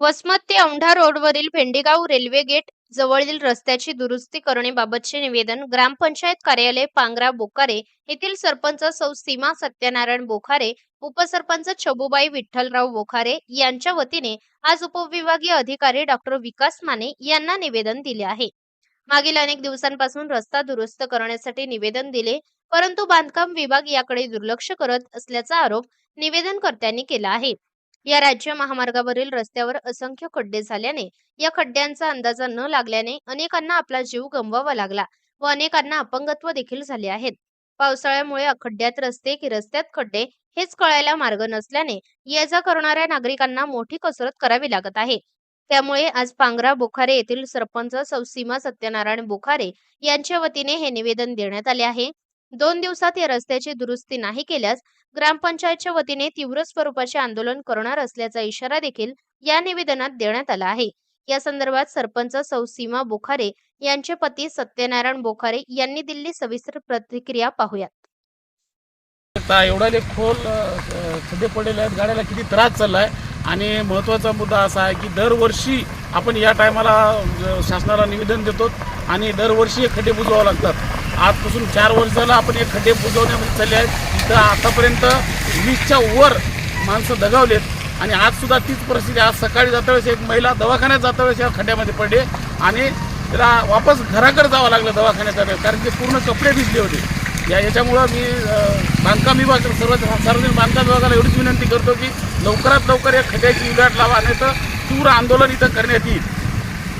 वसमत ते औंढा रोडवरील Bhendegaon railway gate जवळील रस्त्याची दुरुस्ती करण्याबाबतचे निवेदन ग्रामपंचायत कार्यालय पांगरा बोकारे येथील सरपंच सौ सीमा सत्यनारायण बोखारे उपसरपंच छबुबाई विठ्ठलराव बोखारे यांच्या वतीने आज उपविभागीय अधिकारी डॉक्टर विकास माने यांना निवेदन दिले आहे. मागील अनेक दिवसांपासून रस्ता दुरुस्त करण्यासाठी निवेदन दिले परंतु बांधकाम विभाग याकडे दुर्लक्ष करत असल्याचा आरोप निवेदनकर्त्यांनी केला आहे. या राज्य महामार्गावरील रस्त्यावर असंख्य खड्डे झाल्याने या खड्ड्यांचा अंदाजा न लागल्याने अनेकांना आपला जीव गमवावा लागला व अनेकांना अपंगत्व देखील झाले आहेत. पावसाळ्यामुळे खड्ड्यात रस्ते की रस्त्यात खड्डे हेच कळायला मार्ग नसल्याने ये जा करणाऱ्या नागरिकांना मोठी कसरत करावी लागत आहे. त्यामुळे आज पांगरा बोखारे येथील सरपंच सौसीमा सत्यनारायण बोखारे यांच्या वतीने हे निवेदन देण्यात आले आहे. दोन दिवसात या रस्त्याची दुरुस्ती नाही केल्यास ग्रामपंचायतच्या वतीने तीव्र स्वरूपाचे आंदोलन करणार असल्याचा इशारा देखील या निवेदनात देण्यात आला आहे. या संदर्भात सरपंच सौ सीमा बोखारे यांचे पती सत्यनारायण बोखारे यांनी दिल्ली सविस्तर प्रतिक्रिया पाहूयात. एवढा खोल खड्डे पडलेले आहेत गाड्याला किती त्रास चाललाय. आणि महत्त्वाचा मुद्दा असा आहे की दरवर्षी आपण या टायमाला शासनाला निवेदन देतो आणि दरवर्षी खड्डे बुजवावे लागतात. आजपासून चार वर्ष झालं आपण हे खड्डे बुजवण्यामध्ये चालले आहेत. तिथं आतापर्यंत वीसच्या वर माणसं दगावलेत. आणि आज सुद्धा तीच परिस्थिती आज सकाळी जाता वेळेस एक महिला दवाखान्यात जाता वेळेस या खड्ड्यामध्ये पडले. आणि तिला वापस घराकडे जावं लागलं दवाखान्यात जाता कारण की पूर्ण कपडे भिजले होते. या याच्यामुळं मी बांधकाम विभाग सर्व सार्वजनिक बांधकाम विभागाला एवढीच विनंती करतो की लवकरात लवकर या खड्ड्याची उलाट लावा नाही तर तीव्र आंदोलन इथं करण्यात येईल.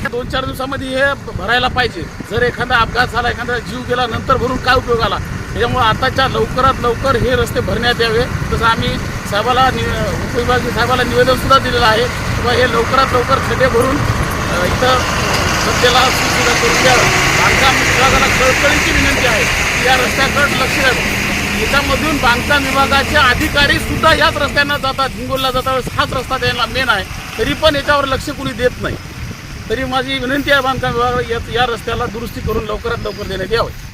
दोन चार दिवसामध्ये हे भरायला पाहिजे. जर एखादा अपघात झाला एखादा जीव गेला नंतर भरून काय उपयोग आला? त्याच्यामुळे आताच्या लवकरात लवकर हे रस्ते भरण्यात यावे. तसं आम्ही साहेबाला नि उपविभागीय साहेबाला निवेदन सुद्धा दिलेलं आहे. किंवा हे लवकरात लवकर खड्डे भरून इथं सध्याला सुविधा करून द्यावं. बांधकाम विभागाला कळकळीची विनंती आहे की या रस्त्याकडे लक्ष द्यावं. याच्यामधून बांधकाम विभागाचे अधिकारी सुद्धा याच रस्त्यांना जातात हिंगोलला जातात हाच रस्ता त्यांना मेन आहे. तरी पण याच्यावर लक्ष कुणी देत नाही. तरी माझी विनंती आहे बांधकाम विभागाला या- या रस्त्याला दुरुस्ती करून लवकरात लवकर देण्यात यावं.